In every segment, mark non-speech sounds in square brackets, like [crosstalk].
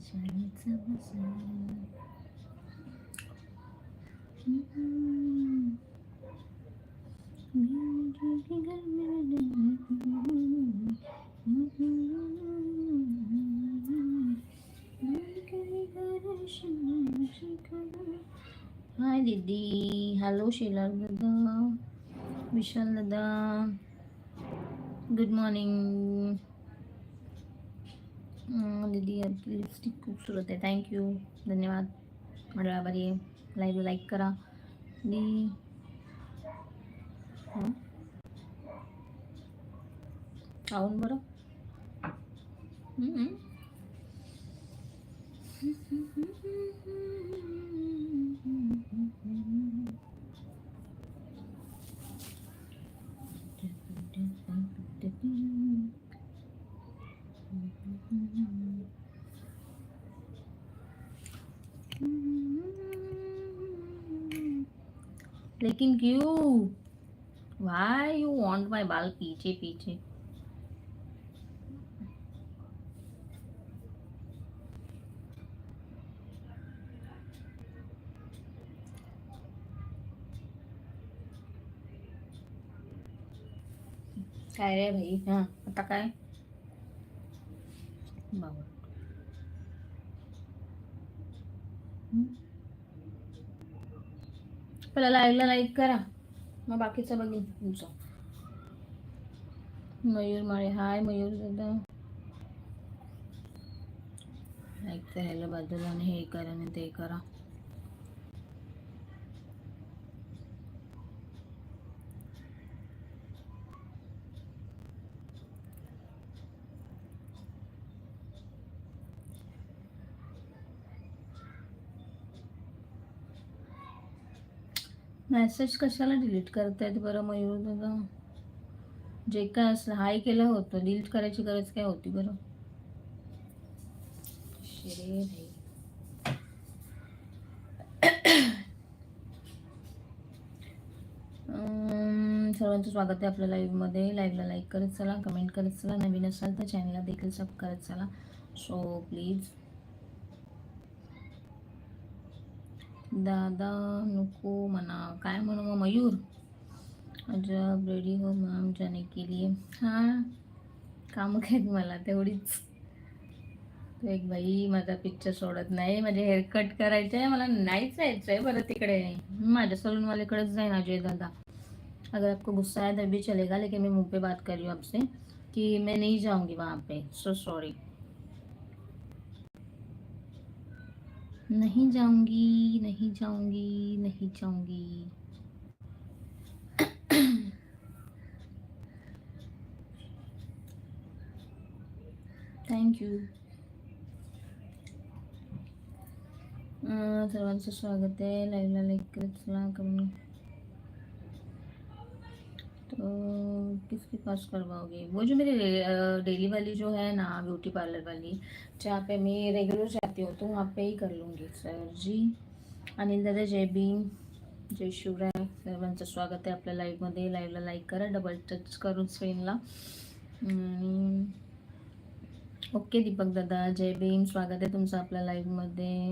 Hi Didi, hello Sheila Dada, Vishal Dada, good morning. दीदी आपली lipstick खूबसूरत आहे थँक्यू धन्यवाद. माझ्या आभारी आहे लाईव्ह लाईक करा. दी पाहून खाऊन बरं. हम्म. लेकिन क्यों? वाई यू वॉन्ट माय बाल पीछे पीछे? काय रे भाई हां आता काय? बाबा हम्म. पहिला लाईव्हला लाईक करा. मग बाकीचं बघेन तुमचं. मयूर माळे हाय मयूर दादा. लाईक करायला बाजूला आणि हे करा आणि ते करा. मेसेज कशाला डिलीट करतायत बरं मयूर दादा? जे काय असलं हाय केलं होतं. डिलीट करायची गरज काय होती बरं? सर्वांचं स्वागत आहे आपल्या लाईव्हमध्ये लाईव्हला लाईक करत चला कमेंट करत चला. नवीन असाल तर चॅनलला देखील सब करत चला. सो प्लीज दादा नको म्हणा काय म्हणू मग मयूर? अजब रेडी हो मॅम जाने के लिए हां कामं काय मला तेवढीच. तो एक बाई माझा पिक्चर सोडत नाही माझे हेअरकट करायचे आहे मला नाहीच जायचं आहे बरं तिकडे. माझ्या सलूनवालेकडेच जाईन अजय दादा. अगर आपको गुस्सा है तभी चलेगा लेकिन मैं मुंह पे बात कर रही हूँ आपसे कि मैं नहीं जाऊंगी वहाँ पे. सो सॉरी नहीं जाऊंगी नहीं जाऊंगी नहीं जाऊंगी। थँक्यू सर्वांचं स्वागत आहे लाईव्हला लाईक करत चला कमेंट तो किसके पास करवाओगे? वो जो मेरी डेली वाली जो है ना ब्यूटी पार्लर वाली जहाँ पे मैं रेगुलर जाती हूँ तो वहाँ पे ही कर लूँगी सर जी। अनिल दादा जय भीम। जय शिवराय। सर्वांचं स्वागत आहे आपल्या लाईव्हमध्ये लाईव्हला लाईक करा डबल टच करून स्क्रीनला आणि ओके दीपक दादा जय भीम. स्वागत है तुमचं आपल्या लाईव्हमध्ये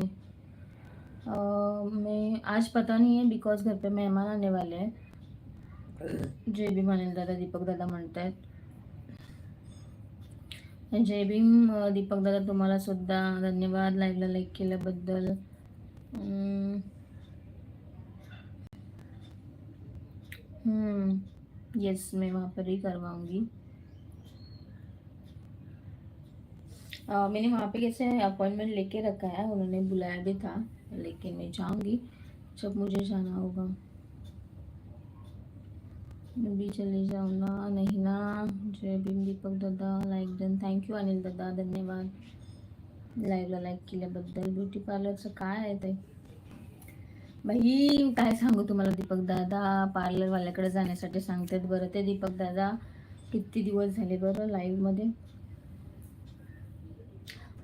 अह, मैं आज पता नहीं है बिकॉज घर पे मेहमान आने वाले हैं। जय भीम अनिल दादा दीपक दादा म्हणतायत. जय भीम दीपक दादा तुम्हाला सुद्धा धन्यवाद लाईव्हला लाईक केल्याबद्दल. हम्म. यस मैं वहाँ पर ही करवाऊंगी मैंने वहाँ पे कैसे अपॉइंटमेंट लेके रखा है उन्होंने बुलाया भी था लेकिन मैं जाऊंगी. जब मुझे जाना होगा. भी चले जाऊ ना नहीं ना जय भीम दीपक दादा लाईक डन थँक्यू अनिल दादा धन्यवाद. लाईव्हला लाईक केल्याबद्दल ब्युटी पार्लरचं काय आहे ते? बाई काय सांगू तुम्हाला दीपक दादा? पार्लरवाल्याकडे जाण्यासाठी सांगतात बरं ते दीपक दादा. किती दिवस झाले बरं लाईव्हमध्ये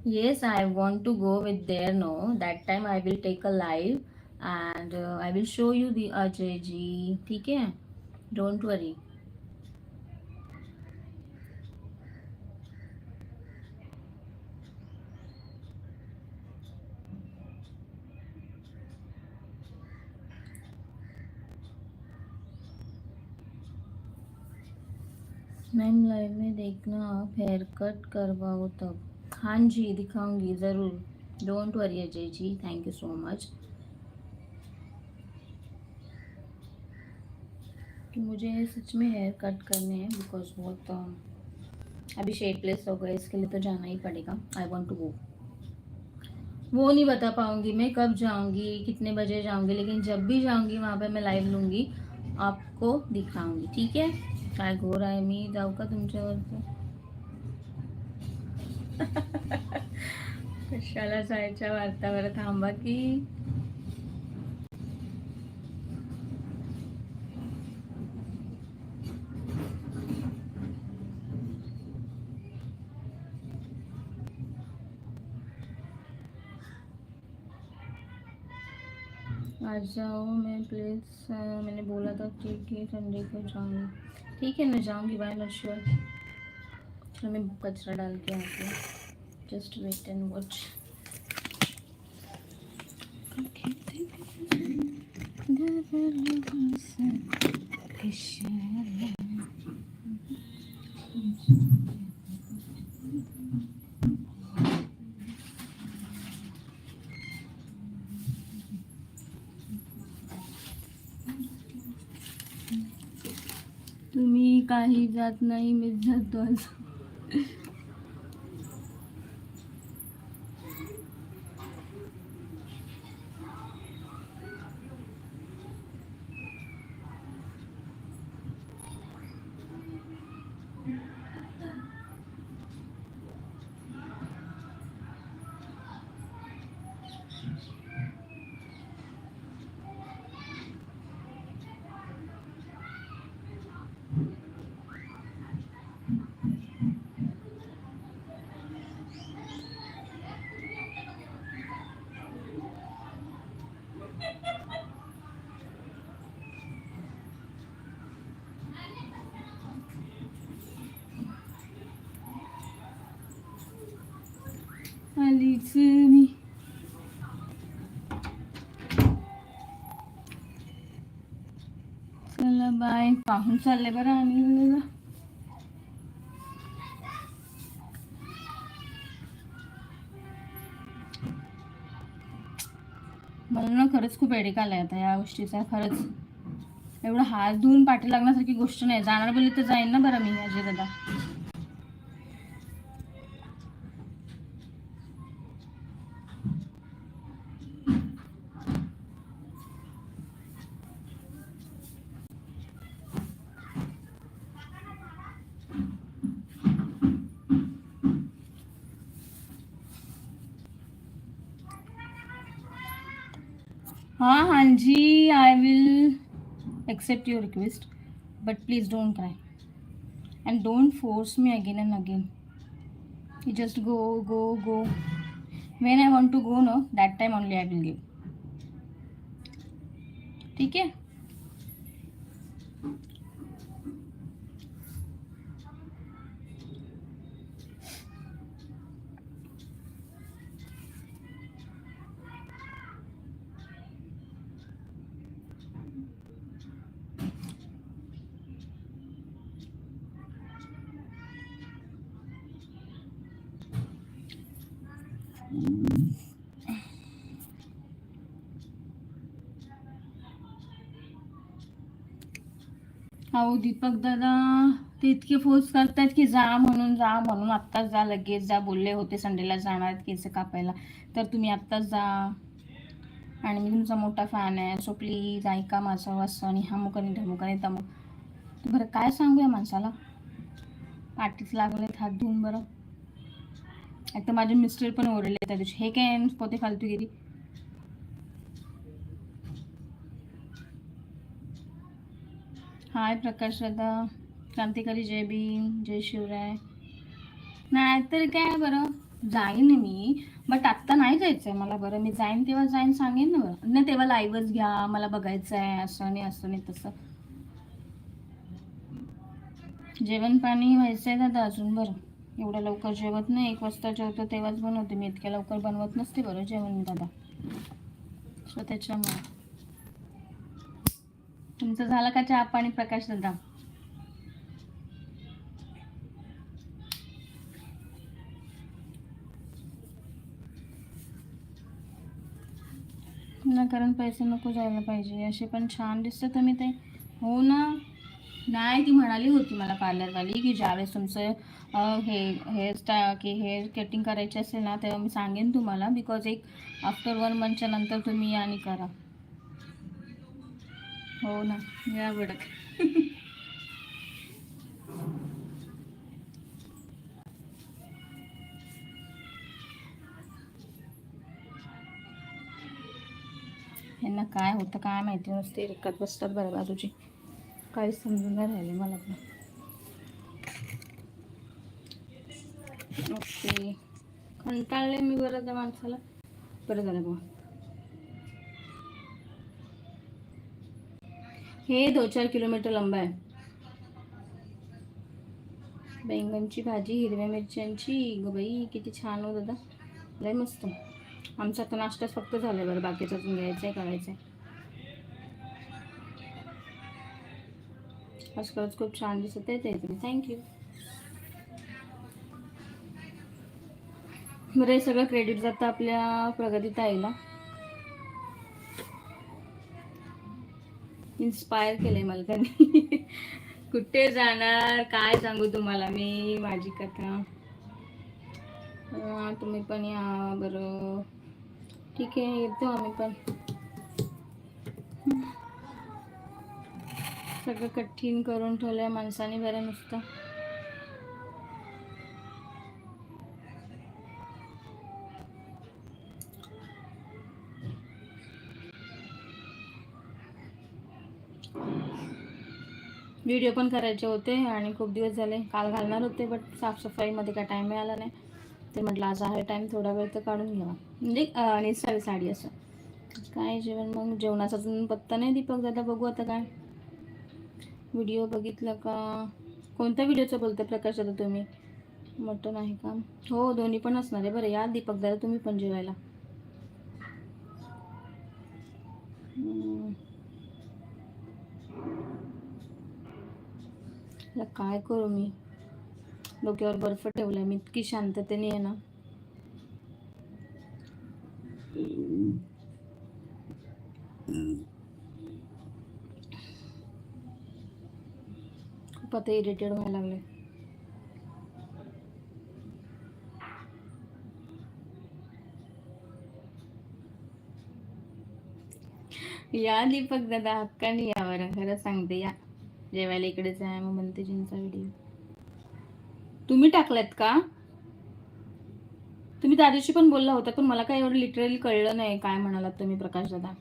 yes I want to go with there no that time I will take a live and I will show you the Ajay ji ठीक आहे? डोंट वरी मैम लाइव में देखना, आप हेयर कट करवाओ तब। हाँ जी, दिखाऊँगी, ज़रूर। Don't worry Ajay ji thank you so much कि मुझे सच में हेयर कट करने हैं बिकॉज़ बहुत अभी शेपलेस हो गए, इसके लिए तो जाना ही पड़ेगा। आई वॉन्ट टू गो वो नहीं बता पाऊँगी मैं कब जाऊँगी, कितने बजे जाऊँगी, लेकिन जब भी जाऊँगी वहाँ पे मैं लाइव लूँगी, आपको दिखाऊँगी, ठीक है? काय घोर आहे मी जाऊ का तुमच्यावरचं कशाला जायच्या वार्तावर थांबा की। आज जाओ, मैं प्लीज़ मैंने बोला था ठीक है संडे को जाऊँगी ठीक है, मैं जाऊँगी बाय नॉट श्योर चलो, मैं कचरा डाल के आती हूँ। जस्ट वेट एंड वॉच तुम्ही काही जात नाही मी जातो आलीच मी चला बाय पाहून चालले बरं आम्ही मला ना खरंच खूप एडिक आलाय आता या गोष्टीचा खरंच. एवढं हात धुवून पाठी लागण्यासारखी गोष्ट नाही. जाणार बोलली तर जाईन ना बरं मी अजय दादा हाँ हाँ जी I will accept your request but please don't try and don't force me again and again you just go go go when I want to go no that time only I will give ठीक है? अहो दीपक दादा ते इतके force करतायत की जा म्हणून जा म्हणून. आत्ताच जा लगेच जा. बोलले होते संडेला जाणार आहेत केस कापायला. तर तुम्ही आत्ताच जा. आणि मी तुमचा मोठा फॅन आहे. सो प्लीज ऐका माझं असं. आणि हा मुकाने ढमुकाने तमक बरं काय सांगू या माणसाला? पाठीच लागलेत हात धुवून बरं. एक तर माझे मिस्टर पण ओरडले त्या दिवशी. हे काय पोते फालतूगिरी हाय प्रकाश दादा क्रांतिकारी जय भीम जय शिवराय. नाही तर काय बरं? जाईन मी बट आत्ता नाही जायचं आहे मला बरं. मी जाईन तेव्हा जाईन सांगेन ना बरं. नाही तेव्हा लाईव्हच घ्या मला बघायचं आहे असं नाही असं नाही तसं. जेवण पाणी व्हायचं आहे दादा अजून बरं. एवढं लवकर जेवत नाही. एक वाजता जेवतो तेव्हाच बनवते मी. इतक्या लवकर बनवत नसते बरं जेवण दादा. सो त्याच्यामुळे. तुमचं झालं का चहा पाणी? प्रकाश दादा. ना कारण पैसे नको जायला पाहिजे. असे पण छान दिसतं तुम्ही ते. हो ना? नाही ती म्हणाली होती मला पार्लरवाली की ज्यावेळेस तुमचं हे हेअरस्टा की हेअर कटिंग करायची असेल ना तेव्हा मी सांगेन तुम्हाला. बिकॉज एक आफ्टर वन मंथच्या नंतर तुम्ही या आणि करा. हो ना या बडक यांना काय होतं काय माहिती नसते रिकत बसतात बरं बाजूची. काही समजून नाही राहिले मला पण. ओके. कंटाळले मी बरं त्या माणसाला. बरं झालं बघा हे दो चार किलोमीटर लंब आहे. बैंगनची भाजी हिरव्या मिरच्यांची. ग बाई किती छान हो दादा. लय मस्त. आमचा आता नाश्ताच फक्त झालाय बरं. बाकीचं अजून घ्यायचं आहे करायचं आहे आज खरंच खूप छान दिसत आहे ते. तुम्ही थँक्यू बरं हे सगळं क्रेडिट जातं आपल्या प्रगती ताईला. इन्स्पायर केलंय मला त्यांनी. [laughs] कुठे जाणार? काय सांगू तुम्हाला मी? माझी कथा. तुम्ही पण या बरं. ठीक आहे येतो आम्ही पण. सगळं कठीण करून ठेवलंय माणसाने बरं नुसतं. व्हिडिओ पण करायचे होते आणि खूप दिवस झाले. काल घालणार होते बट साफसफाईमध्ये काय टाईम मिळाला नाही. ते म्हटलं आज आहे टाईम थोडा वेळ तर काढून घ्यावा. म्हणजे अं, नेसावी साडी असं. काय जेवण मग? जेवणाचा अजून पत्ता नाही दीपक दादा बघू आता काय. व्हिडिओ बघितलं का? कोणत्या व्हिडिओचं बोलता प्रकाश दादा तुम्ही? मटन आहे का? हो दोन्ही पण असणार आहे बरं. या दीपक दादा तुम्ही पण जेवायला. ला काय करू मी? डोक्यावर बर्फ ठेवलाय मी इतकी शांततेने आहे ना. खूप आता इरिटेड व्हायला लागले या दीपक दादा हक्काने या खरं सांगते या. जेवायला इकडेच आहे मग बनतेजींचा व्हिडिओ तुम्ही टाकलात का? तुम्ही त्या दिवशी पण बोलला होता पण मला काय एवढं लिटरली कळलं नाही काय म्हणालात तुम्ही प्रकाश दादा.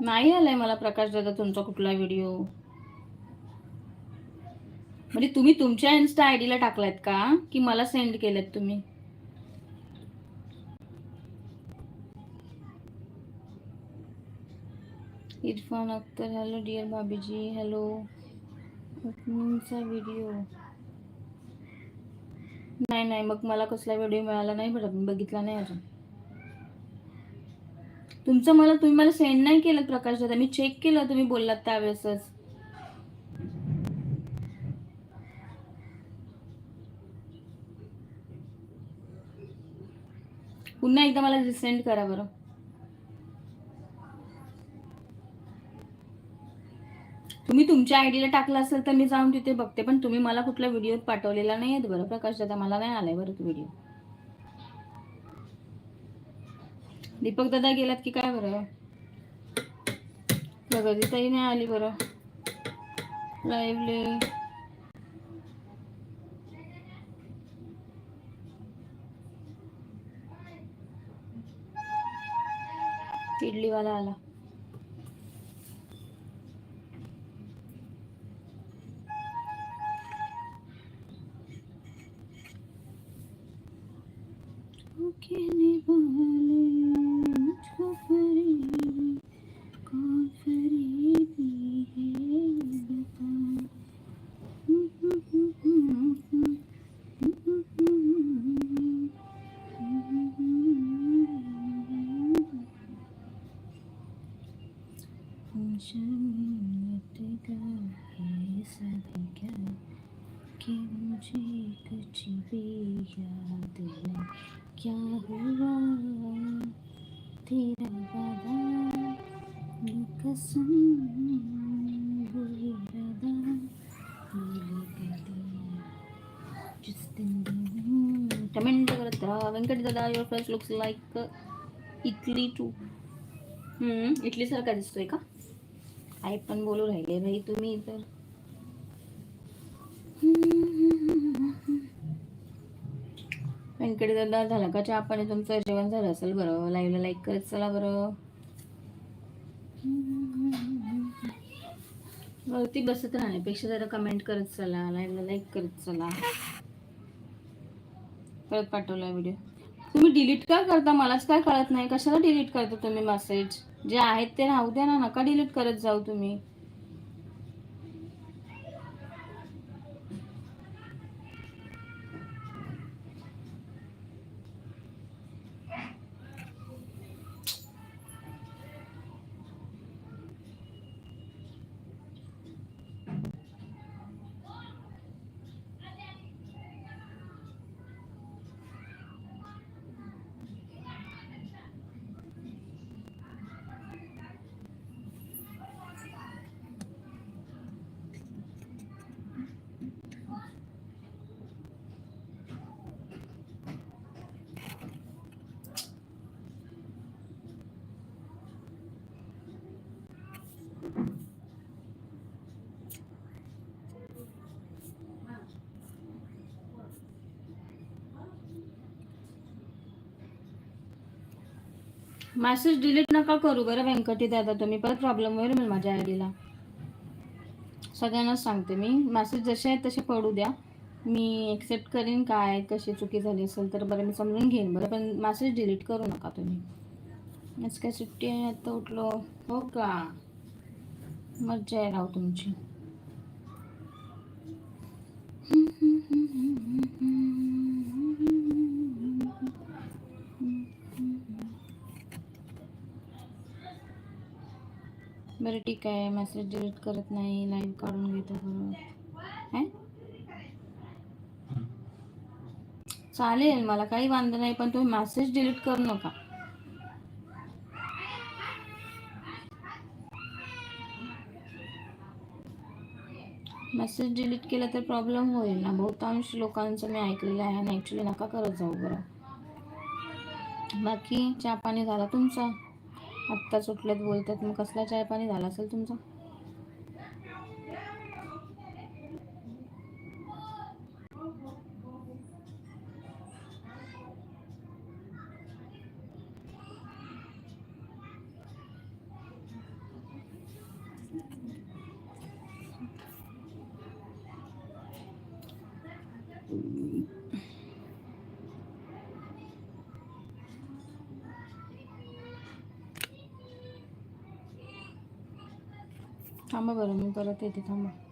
नाही आलाय मला प्रकाश दादा तुमचा कुठला व्हिडिओ म्हणजे तुम्ही तुमच्या इन्स्टा आयडीला टाकलात का? की मला सेंड केलेत तुम्ही? इरफान अख्तर हॅलो डिअर भाभीजी हॅलो ओपनिंगचा व्हिडिओ नाही नाही मग मला कसला व्हिडिओ मिळाला नाही बरं मी बघितला नाही अजून. तुमचं मला तुम्ही मला सेंड नाही केलं प्रकाश दादा. मी चेक केलं तुम्ही बोललात त्यावेळेसच. पुन्हा एकदा मला रिसेंड करा बरं. तुम्ही तुमच्या आय डीला टाकला असेल तर मी जाऊन तिथे बघते पण तुम्ही मला कुठल्या व्हिडिओत पाठवलेला नाही आहेत बरं. प्रकाश दादा मला नाही आलाय बरं व्हिडिओ दीपक दादा गेलात की काय बरं? प्रगती नाही आली बरं. लाईव्ह इडलीवाला आला. कहने वाले दादा your face looks like Italy to इटलीसारखा दिसतोय का? आई पण बोलू राहिले भाई तुम्ही तर व्यंकट दादा झाला का? चहा पाणी तुमचं जेवण झालं असेल बरं. लाईव्हला लाईक करत चला बरं. वरती बसत राहण्यापेक्षा जरा कमेंट करत चला लाईव्हला लाईक करत चला. परत पाठवला व्हिडिओ तुम्ही डिलीट का करता? मलाच काय कळत नाही. कशाला डिलीट करता तुम्ही मेसेज जे आहेत ते राहू द्या ना. नका डिलीट करत जाऊ तुम्ही. मॅसेज डिलीट नका करू बरं व्यंकटी दादा तुम्ही परत प्रॉब्लेम होईल मी माझ्या आयडीला सगळ्यांनाच सांगते मी. मॅसेज जसे आहेत तसे पडू द्या. मी एक्सेप्ट करेन काय कशी चुकी झाली असेल तर बरं मी समजून घेईन बरं. पण मॅसेज डिलीट करू नका तुम्ही. आज काय सुट्टी आहे आता उठलो. हो का? मज्जा आहे राव तुमची. बरं ठीक आहे मेसेज डिलीट करत नाही लाईव्ह काढून घेतो बरोबर चालेल मला काही वांधं नाही पण तुम्ही मेसेज डिलीट करू नका. मेसेज डिलीट केलं तर प्रॉब्लेम होईल ना. बहुतांश लोकांचं मी ऐकलेलं आहे आणि ॲक्च्युली नका करत जाऊ बरं. बाकी चहा पाणी झाला तुमचा? आत्ता सुटल्यात बोलतात. मग कसला चहा पाणी झाला असेल तुमचा? परत येते थांबा.